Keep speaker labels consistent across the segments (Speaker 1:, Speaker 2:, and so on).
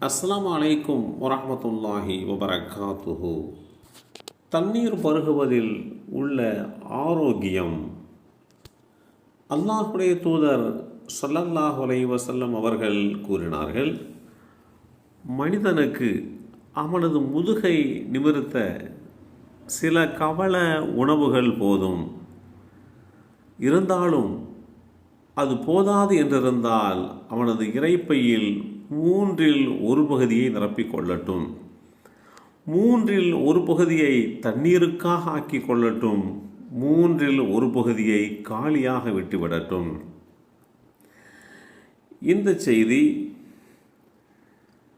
Speaker 1: அஸ்லாம் அலைக்கும் வரமத்துல்லாஹி வபரகாத்துஹு. தண்ணீர் பருகுவதில் உள்ள ஆரோக்கியம். அல்லாஹுடைய தூதர் ஸல்லல்லாஹு அலைஹி அவர்கள் கூறினார்கள் மனிதனுக்கு அவனது முதுகை நிமிர்த்த சில கவல உணவுகள் போதும். இருந்தாலும் அது போதாது என்றிருந்தால் அவனது இறைப்பையில் மூன்றில் ஒரு பகுதியை நிரப்பிக் கொள்ளட்டும். மூன்றில் ஒரு பகுதியை தண்ணீருக்காக ஆக்கி கொள்ளட்டும். மூன்றில் ஒரு பகுதியை காலியாக விட்டுவிடட்டும். இந்த செய்தி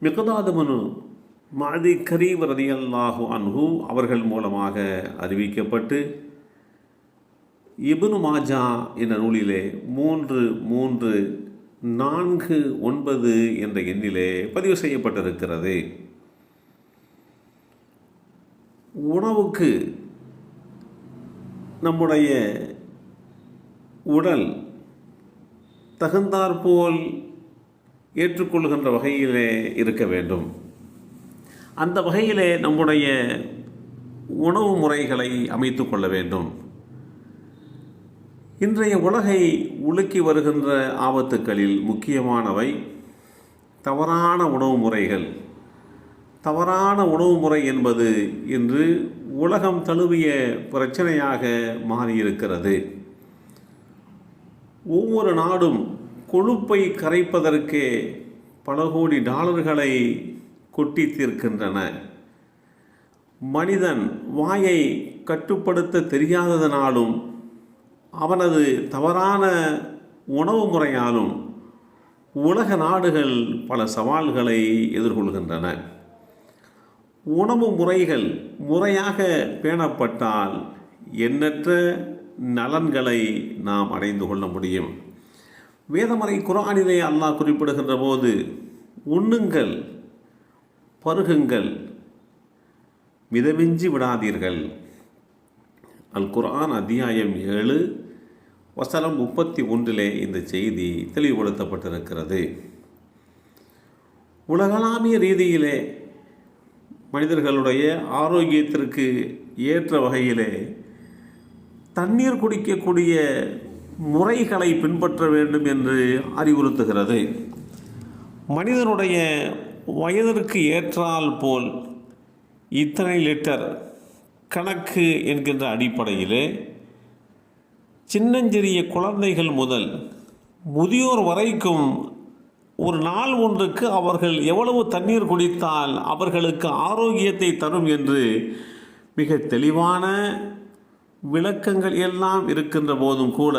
Speaker 1: மிகதாதமனு மாதி கரீப் ரதியல்லாஹு அன்ஹு அவர்கள் மூலமாக அறிவிக்கப்பட்டு இபுனு மாஜா என்ற நூலிலே மூன்று மூன்று நான்கு ஒன்பது என்ற எண்ணிலே பதிவு செய்யப்பட்டிருக்கிறது. உணவுக்கு நம்முடைய உடல் தகுந்தாற்போல் ஏற்றுக்கொள்கின்ற வகையிலே இருக்க வேண்டும். அந்த வகையிலே நம்முடைய உணவு முறைகளை அமைத்து கொள்ள வேண்டும். இன்றைய உலகை உலுக்கி வருகின்ற ஆபத்துக்களில் முக்கியமானவை தவறான உணவு முறைகள். தவறான உணவு முறை என்பது இன்று உலகம் தழுவிய பிரச்சனையாக மாறியிருக்கிறது. ஒவ்வொரு நாடும் கொழுப்பை கரைப்பதற்கே பல கோடி டாலர்களை கொட்டி தீர்க்கின்றன. மனிதன் வாயை கட்டுப்படுத்த தெரியாததனாலும் அவனது தவறான உணவு முறையாலும் உலக நாடுகள் பல சவால்களை எதிர்கொள்கின்றன. உணவு முறைகள் முறையாக பேணப்பட்டால் எண்ணற்ற நலன்களை நாம் அடைந்து கொள்ள முடியும். வேதமறை குரானிலே அல்லாஹ் குறிப்பிடுகின்ற போது உண்ணுங்கள் பருகுங்கள் மிதமிஞ்சி விடாதீர்கள். அல் குரான் அத்தியாயம் ஏழு வசனம் முப்பத்தி ஒன்றிலே இந்த செய்தி தெளிவுபடுத்தப்பட்டிருக்கிறது. உலகளாவிய ரீதியிலே மனிதர்களுடைய ஆரோக்கியத்திற்கு ஏற்ற வகையிலே தண்ணீர் குடிக்கக்கூடிய முறைகளை பின்பற்ற வேண்டும் என்று அறிவுறுத்துகிறது. மனிதனுடைய வயதிற்கு ஏற்றால் போல் இத்தனை லிட்டர் கணக்கு என்கின்ற அடிப்படையிலே சின்னஞ்சிறிய குழந்தைகள் முதல் முதியோர் வரைக்கும் ஒரு நாள் ஒன்றுக்கு அவர்கள் எவ்வளவு தண்ணீர் குடித்தால் அவர்களுக்கு ஆரோக்கியத்தை தரும் என்று மிக தெளிவான விளக்கங்கள் எல்லாம் இருக்கின்ற போதும் கூட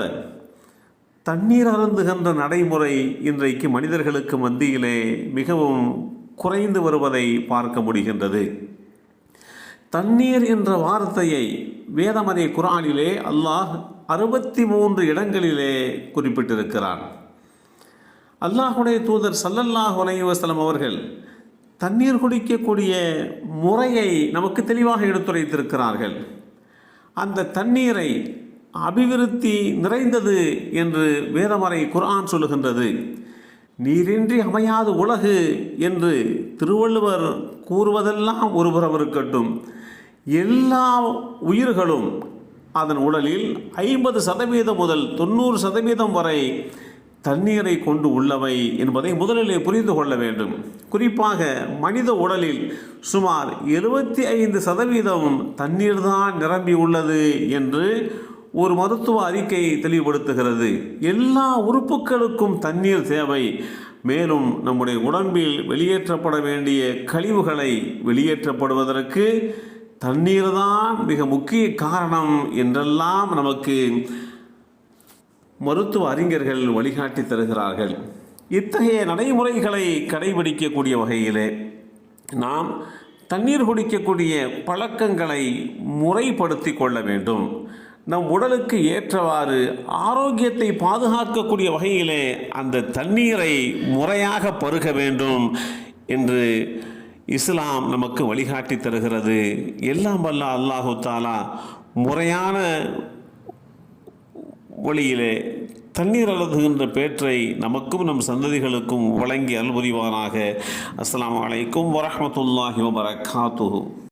Speaker 1: தண்ணீர் அருந்துகின்ற நடைமுறை இன்றைக்கு மனிதர்களுக்கு மத்தியிலே மிகவும் குறைந்து வருவதை பார்க்க முடிகின்றது. தண்ணீர் என்ற வார்த்தையை வேதமறை குரானிலே அல்லாஹ் அறுபத்தி மூன்று இடங்களிலே குறிப்பிட்டிருக்கிறான். அல்லாஹுடைய தூதர் சல்லல்லாஹ் வலைவசலம் அவர்கள் தண்ணீர் குடிக்கக்கூடிய முறையை நமக்கு தெளிவாக எடுத்துரைத்திருக்கிறார்கள். அந்த தண்ணீரை அபிவிருத்தி நிறைந்தது என்று வேதமறை குர்ஆன் சொல்லுகின்றது. நீரின்றி அமையாது உலகு என்று திருவள்ளுவர் கூறுவதெல்லாம் ஒருபுறம் இருக்கட்டும். எல்லா உயிர்களும் அதன் உடலில் ஐம்பது சதவீதம் முதல் தொண்ணூறு சதவீதம் வரை தண்ணீரை கொண்டு உள்ளவை என்பதை முதலிலே புரிந்து கொள்ள வேண்டும். குறிப்பாக மனித உடலில் சுமார் எழுபத்தி ஐந்து சதவீதம் தண்ணீர் தான் நிரம்பி உள்ளது என்று ஒரு மருத்துவ அறிக்கை தெளிவுபடுத்துகிறது. எல்லா உறுப்புகளுக்கும் தண்ணீர் தேவை. மேலும் நம்முடைய உடம்பில் வெளியேற்றப்பட வேண்டிய கழிவுகளை வெளியேற்றப்படுவதற்கு தண்ணீர் தான் மிக முக்கிய காரணம் என்றெல்லாம் நமக்கு மருத்துவ அறிஞர்கள் வழிகாட்டி தருகிறார்கள். இத்தகைய நடைமுறைகளை கடைபிடிக்கக்கூடிய வகையிலே நாம் தண்ணீர் குடிக்கக்கூடிய பழக்கங்களை முறைப்படுத்தி கொள்ள வேண்டும். நம் உடலுக்கு ஏற்றவாறு ஆரோக்கியத்தை பாதுகாக்கக்கூடிய வகையிலே அந்த தண்ணீரை முறையாக பருக வேண்டும் என்று இஸ்லாம் நமக்கு வழிகாட்டி தருகிறது. எல்லாம் வல்ல அல்லாஹு தாலா முறையான வழியிலே தண்ணீர் அழுதுகின்ற பேற்றை நமக்கும் நம் சந்ததிகளுக்கும் வழங்கி அல்புரிவானாக அஸ்லாம் அலைக்கும் வரமத்துல்லாஹி வபரகாத்துஹு.